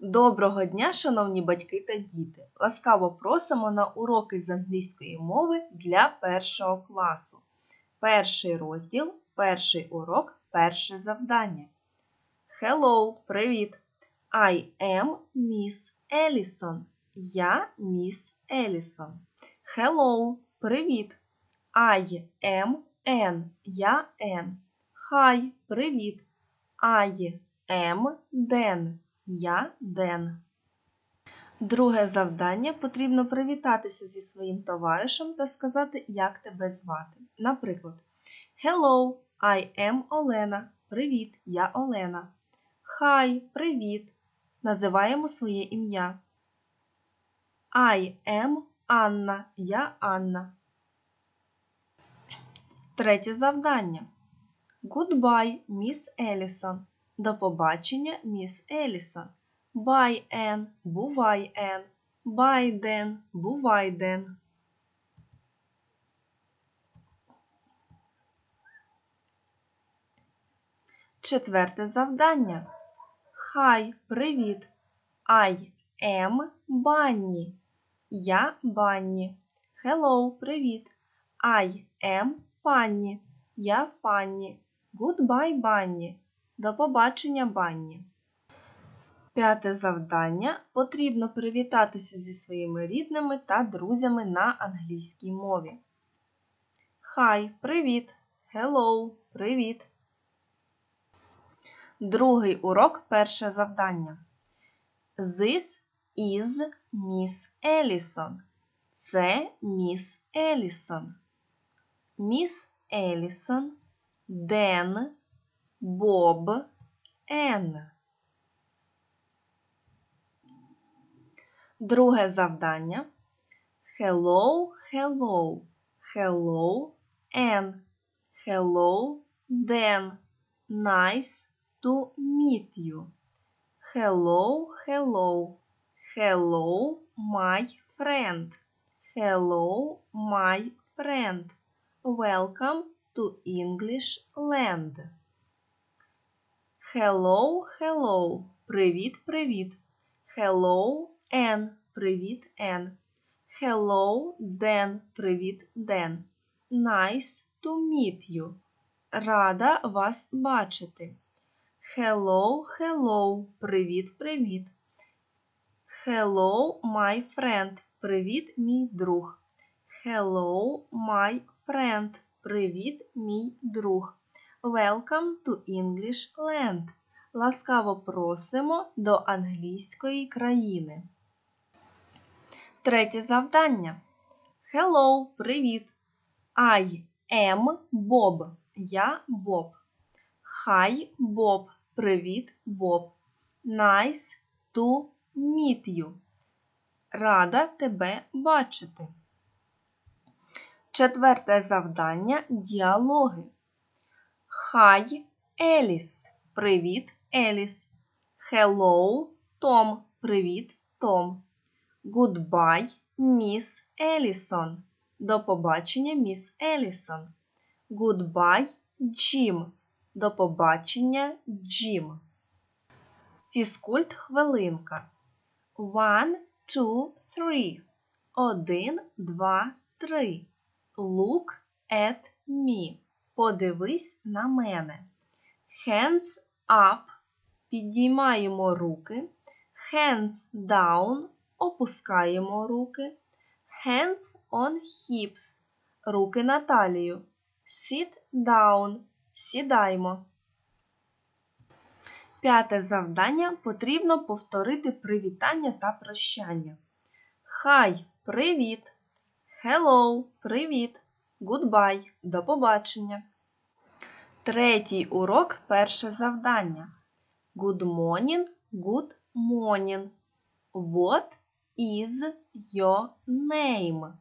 Доброго дня, шановні батьки та діти! Ласкаво просимо на уроки з англійської мови для першого класу. Перший розділ, перший урок, перше завдання. Hello, привіт! I am Miss Ellison. Я міс Елісон. Hello, привіт! I am N. Я N. Hi, привіт! I am Dan. Я Ден. Друге завдання потрібно привітатися зі своїм товаришем та сказати, як тебе звати. Наприклад, Hello, I am Олена. Привіт, я Олена. Hi, привіт. Називаємо своє ім'я. I am Анна. Я Анна. Третє завдання. Goodbye, міс Елісон. До побачення, міс Елісон. Bye, Ен. Бувай, Ен. Bye, Ден. Бувай, Ден. Четверте завдання. Хай, привіт. I am Банні. Я Банні. Hello, привіт. I am Фанні. Я Фанні. Goodbye, Банні. До побачення, Банні. П'яте завдання. Потрібно привітатися зі своїми рідними та друзями на англійській мові. Хай, привіт! Hello, привіт! Другий урок перше завдання. This is Miss Ellison. Це міс Елісон. Міс Елісон, Ден, Боб, Ен. Друге завдання. Hello, hello. Hello, Ann. Hello, Dan. Nice to meet you. Hello, hello. Hello, my friend. Hello, my friend. Welcome to English land. Hello, hello. Привіт, привіт. Hello, Ann. Привіт, Ann. Hello, Dan. Привіт, Ден. Nice to meet you. Рада вас бачити. Hello, hello. Привіт, привіт. Hello, my friend. Привіт, мій друг. Hello, my friend. Привіт, мій друг. Welcome to English land. Ласкаво просимо до англійської країни. Третє завдання. Hello, привіт. I am Bob. Я Боб. Hi, Боб. Привіт, Боб. Nice to meet you. Рада тебе бачити. Четверте завдання діалоги. Hi, Еліс. Привіт, Еліс. Hello, Том. Привіт, Том. Goodbye, міс Елісон. До побачення, міс Елісон. Goodbye, Джим. До побачення, Джим. Фізкульт хвилинка. One, two, three. Один, два, три. Look at me. Подивись на мене. Hands up. Підіймаємо руки. Hands down. Опускаємо руки. Hands on hips. Руки на талію. Sit down. Сідаймо. П'яте завдання потрібно повторити привітання та прощання. Хай, привіт! Hello, привіт! Goodbye, до побачення. Третій урок перше завдання. Good morning, good morning. What is your name?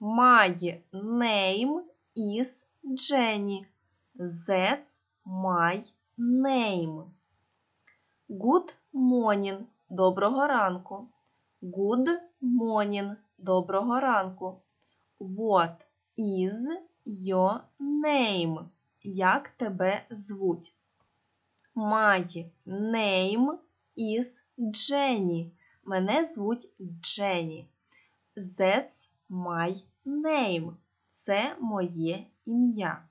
My name is Jenny. That's my name. Good morning. Доброго ранку. Good morning. Доброго ранку. What is your name? Як тебе звуть? My name is Дженні. Мене звуть Дженні. That's my name. Це моє ім'я.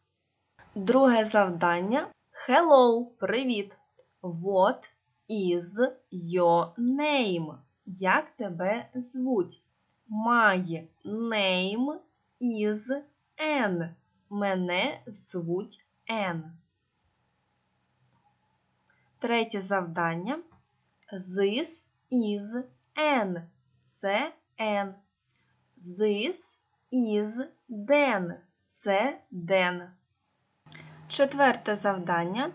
Друге завдання. Hello, привіт. What is your name? Як тебе звуть? My name is N. Мене звуть N. Третє завдання. This is N. Це N. This is Den. Це Ден. Четверте завдання.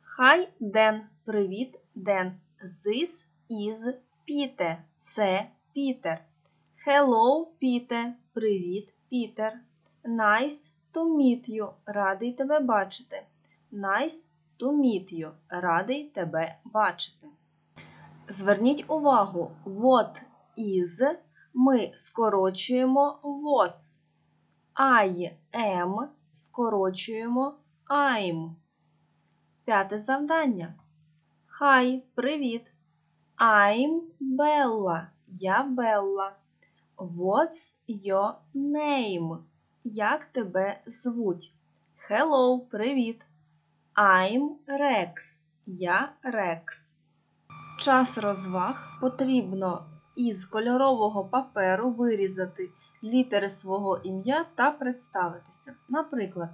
Хай Ден. Привіт, Ден. This is Peter. Це Пітер. Hello, Піте. Привіт, Пітер. Nice to meet you. Радий тебе бачити. Nice to meet you. Радий тебе бачити. Зверніть увагу, what is ми скорочуємо what's. I am скорочуємо I'm. П'яте завдання. Хай, привіт. I'm Bella. Я Белла. What's your name? Як тебе звуть? Hello, привіт. I'm Rex. Я Рекс. Час розваг потрібно із кольорового паперу вирізати літери свого ім'я та представитися. Наприклад,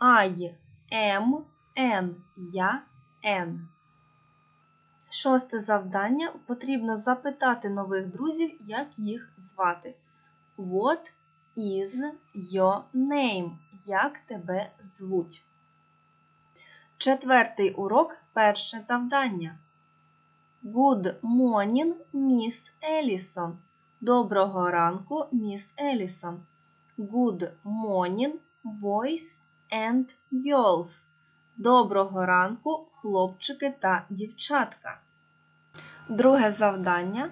I am N. Я N. Шосте завдання. Потрібно запитати нових друзів, як їх звати. What is your name? Як тебе звуть? Четвертий урок. Перше завдання. Good morning, Miss Ellison. Доброго ранку, міс Елісон. Good morning, boys and girls. Доброго ранку, хлопчики та дівчатка. Друге завдання.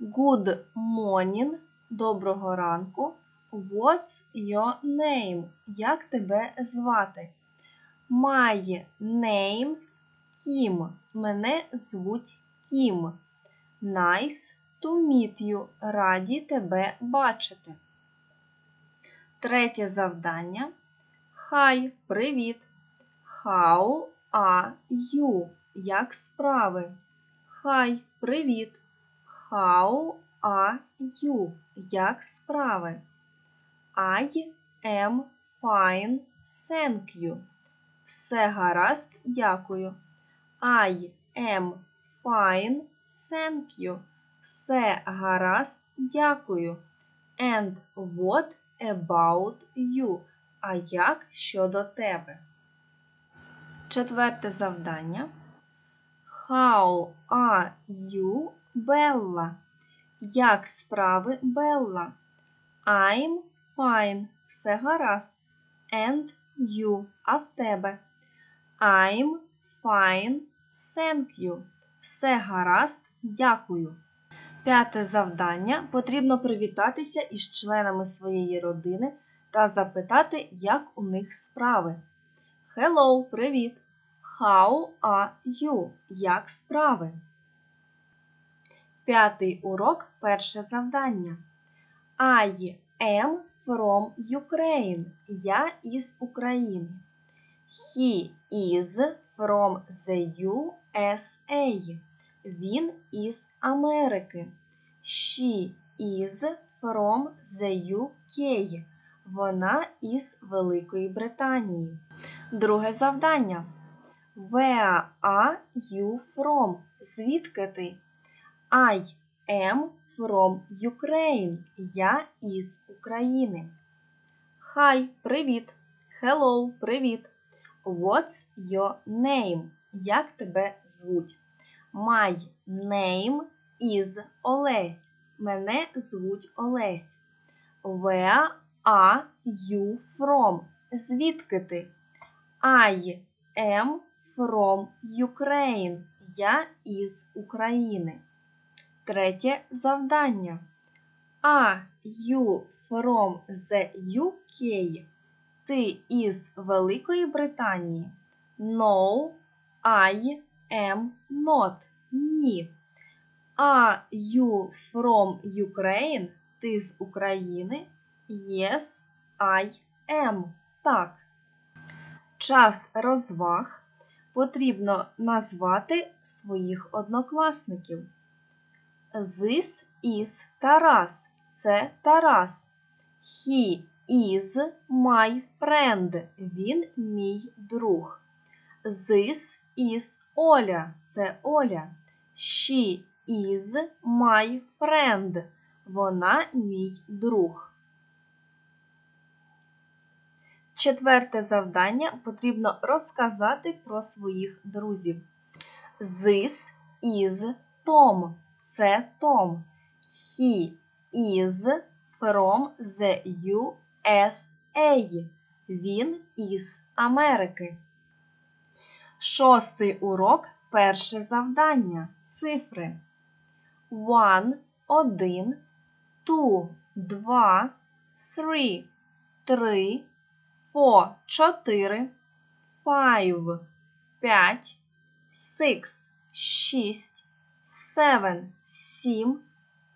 Good morning. Доброго ранку. What's your name? Як тебе звати? My name's Kim. Мене звуть Кім. Nice to meet you. Раді тебе бачити. Третє завдання. Хай, привіт. How are you? Як справи? Хай, привіт. How are you? Як справи? Am fine, thank you. Все гаразд, дякую. Am fine, thank you. Все гаразд, дякую. And what about you? А як щодо тебе? Четверте завдання. How are you, Bella? Як справи Белла? I'm fine. Все гаразд. And you. А в тебе? I'm fine. Thank you. Все гаразд. Дякую. П'яте завдання. Потрібно привітатися із членами своєї родини та запитати, як у них справи. Hello, привіт! How are you? Як справи? П'ятий урок. Перше завдання. I am from Ukraine. Я із України. He is from the USA. Він із Америки. She is from the UK. Вона із Великої Британії. Друге завдання. Where are you from? Звідки ти? I am from Ukraine. Я із України. Хай, привіт. Hello, привіт. What's your name? Як тебе звуть? My name is Олесь. Мене звуть Олесь. Where are you from? Звідки ти? I am from Ukraine. Я із України. Третє завдання. Are you from the UK? Ти із Великої Британії? No, I am not. Ні. Are you from Ukraine? Ти з України? Yes, I am. Так. Час розваг потрібно назвати своїх однокласників. This is Тарас. Це Тарас. He is my friend. Він мій друг. This is Оля. Це Оля. She is my friend. Вона мій друг. Четверте завдання потрібно розказати про своїх друзів. This is Tom. Це Том. He is from the USA. Він із Америки. Шостий урок. Перше завдання. Цифри. One – один, two – два, three – три, four – чотири, five – п'ять, six – шість, seven – сім,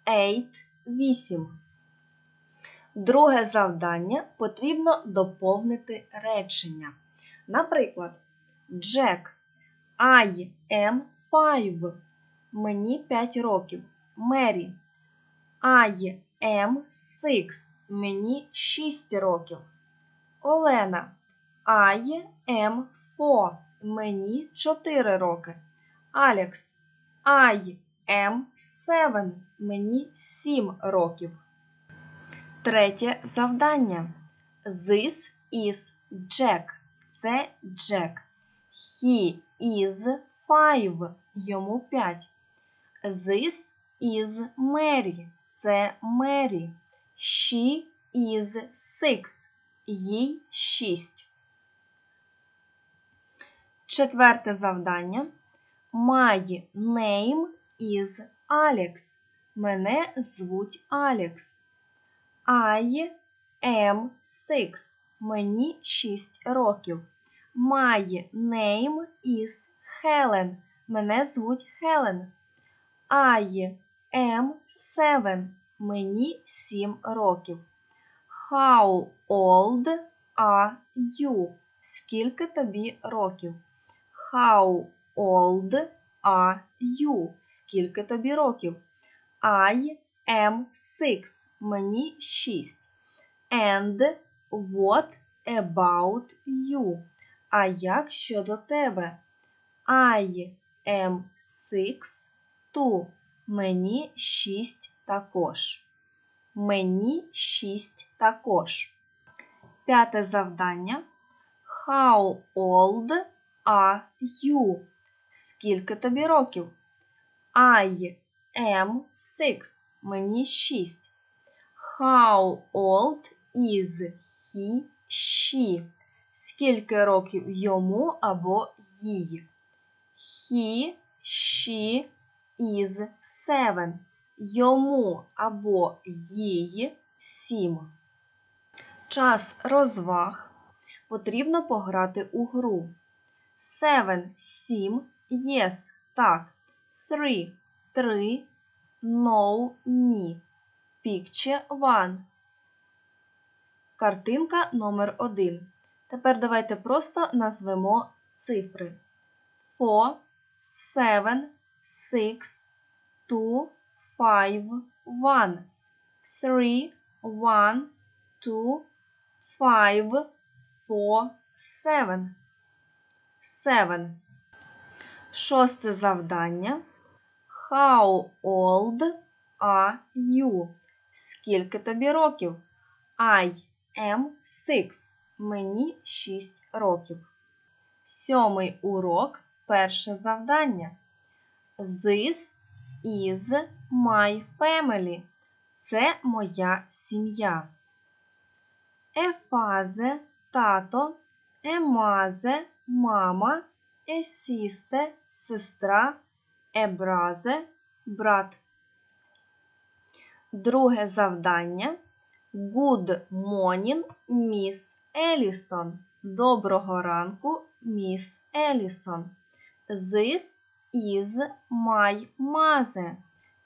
eight – вісім. Друге завдання потрібно доповнити речення. Наприклад, Джек, I am five. Мені 5 років. Мері. I am six. Мені 6 років. Олена. I am four. Мені 4 роки. Алекс. I am seven. Мені 7 років. Третє завдання. This is Jack. Це Джек. He is five. Йому 5. This is Mary. Це Мері. She is six. Їй 6. Четверте завдання. My name is Alex. Мене звуть Алекс. I am six. Мені 6 років. My name is Helen. Мене звуть Хелен. I am seven. Мені 7 років. How old are you? Скільки тобі років? How old are you? Скільки тобі років? I am six. Мені 6. And what about you? А як щодо тебе? I am six too. Мені 6 також. Мені 6 також. П'яте завдання. How old are you? Скільки тобі років? I am six. Мені 6. How old is he, she? Скільки років йому або їй? He, she is seven. Йому або їй сім. Час розваг. Потрібно пограти у гру. Seven – сім. Yes – так. Three – три. No – ні. Picture one. Картинка номер один. Тепер давайте просто назвемо цифри. Four, seven, six, two, five, one. Three, one, two, five, four, seven. Seven. Шосте завдання. How old are you? Скільки тобі років? I am six. Мені 6 років. Сьомий урок. Перше завдання. This is my family. Це моя сім'я. Father – тато, mother – мама, sister – сестра, brother – брат. Друге завдання. Good morning, Miss Ellison. Доброго ранку, міс Елісон. This is my mother.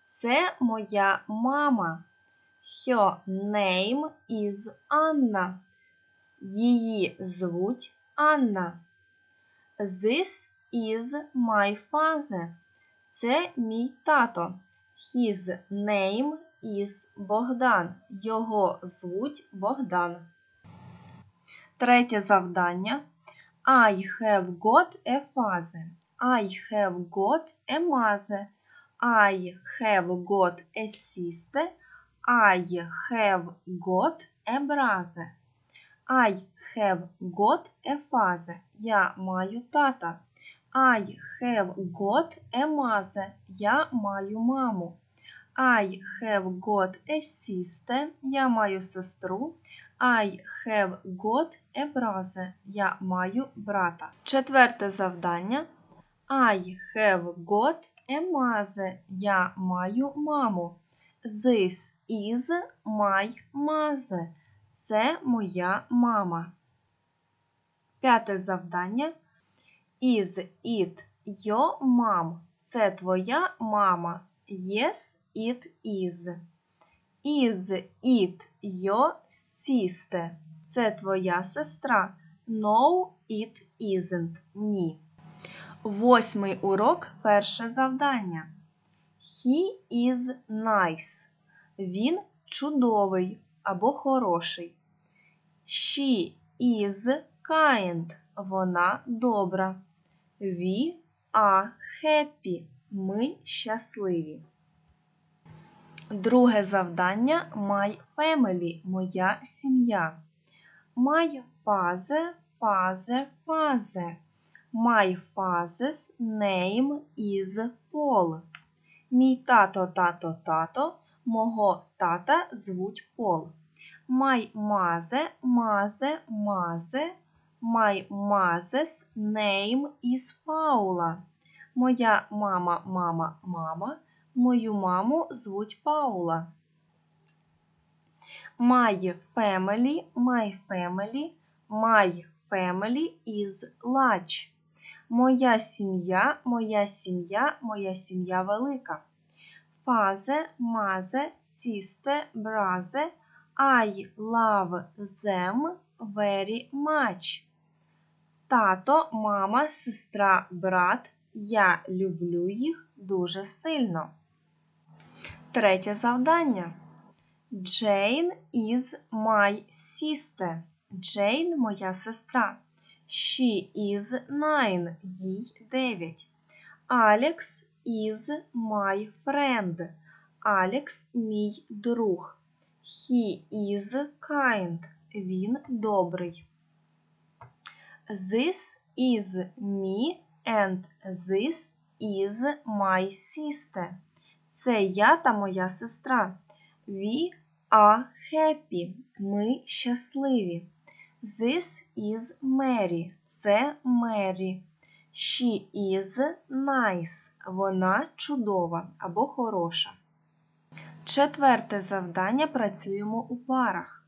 Це моя мама. Her name is Anna. Її звуть Анна. This is my father. Це мій тато. His name is Богдан. Його звуть Богдан. Третє завдання. I have got a father. I have got a mother. I have got a sister. I have got a brother. I have got a father. Я маю тата. I have got a mother. Я маю маму. I have got a sister. Я маю сестру. I have got a brother. Я маю брата. Четверте завдання. I have got a mother. Я маю маму. This is my mother. Це моя мама. П'яте завдання. Is it your mom? Це твоя мама. Yes, it is. Is it your sister? Це твоя сестра. No, it isn't. Ні. Восьмий урок перше завдання. He is nice. Він чудовий або хороший. She is kind. Вона добра. We are happy. Ми щасливі. Друге завдання My family. Моя сім'я. My father, father, father. My father's name is Paul. Мій тато, тато, тато. Мого тата звуть Пол. My mother, mother, mother. My mother's name is Paula. Моя мама, мама, мама. Мою маму звуть Паула. My family, my family, my family is large. Моя сім'я, моя сім'я, моя сім'я велика. Father, mother, sister, brother. I love them very much. Тато, мама, сестра, брат. Я люблю їх дуже сильно. Третє завдання. Jane is my sister. Jane моя сестра. She is nine. Їй дев'ять. Alex is my friend. Алекс мій друг. He is kind. Він добрий. This is me and this is my sister. Це я та моя сестра. We are happy. Ми щасливі. This is Mary. Це Мері. She is nice. Вона чудова або хороша. Четверте завдання працюємо у парах.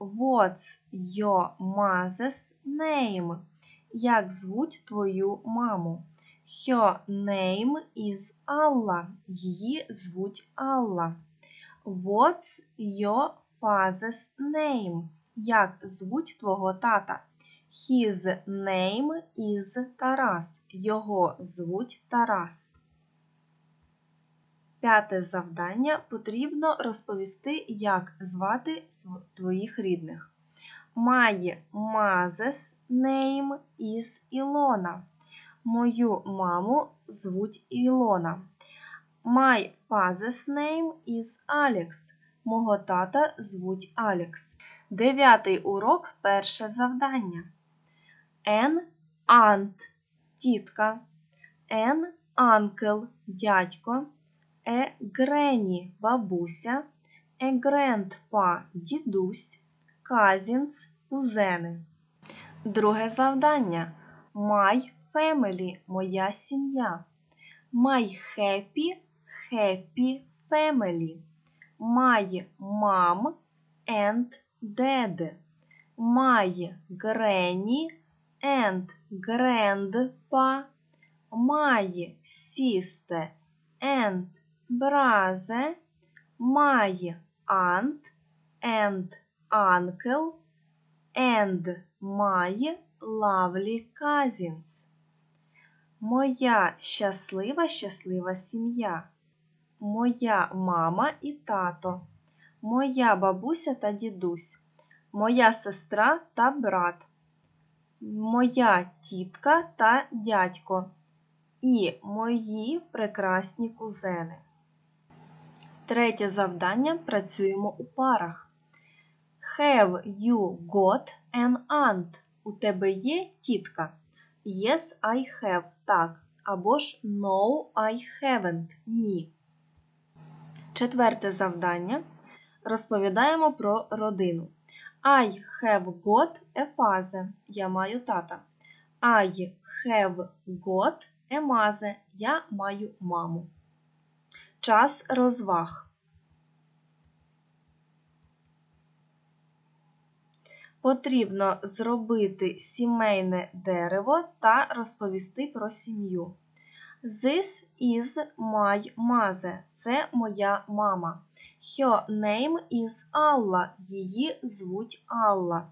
What's your mother's name? Як звуть твою маму? Her name is Alla. Її звуть Алла. What's your father's name? Як звуть твого тата? His name is Тарас. Його звуть Тарас. П'яте завдання потрібно розповісти, як звати твоїх рідних. My mother's name is Ілона. Мою маму звуть Ілона. My father's name is Alex. Мого тата звуть Алекс. Дев'ятий урок перше завдання. An aunt – тітка. An uncle – дядько. A granny – бабуся. A grandpa – дідусь. Cousins – кузени. Друге завдання. My family – моя сім'я. My happy – happy family. My mom and dad. My granny and grandpa. My sister and brother, my aunt and uncle and my lovely cousins. Моя щаслива щаслива сім'я. Моя мама і тато. Моя бабуся та дідусь. Моя сестра та брат. Моя тітка та дядько. І мої прекрасні кузени. Третє завдання працюємо у парах. Have you got an aunt? У тебе є тітка? Yes, I have. Так. Або ж No, I haven't. Ні. Четверте завдання. Розповідаємо про родину. I have got a father. Я маю тата. I have got a mother. Я маю маму. Час розваг. Потрібно зробити сімейне дерево та розповісти про сім'ю. This is my mother. Це моя мама. Her name is Alla. Її звуть Алла.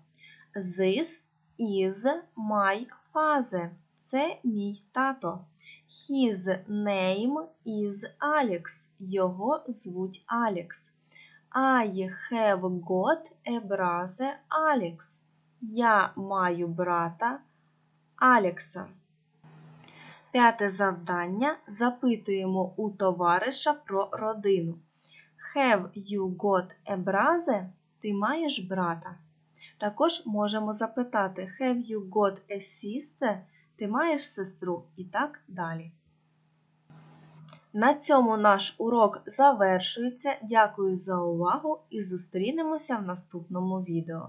This is my father. Це мій тато. His name is Alex. Його звуть Алекс. I have got a brother Alex. Я маю брата Алекса. П'яте завдання. Запитуємо у товариша про родину. Have you got a brother? Ти маєш брата? Також можемо запитати Have you got a sister? Ти маєш сестру? І так далі. На цьому наш урок завершується. Дякую за увагу і зустрінемося в наступному відео.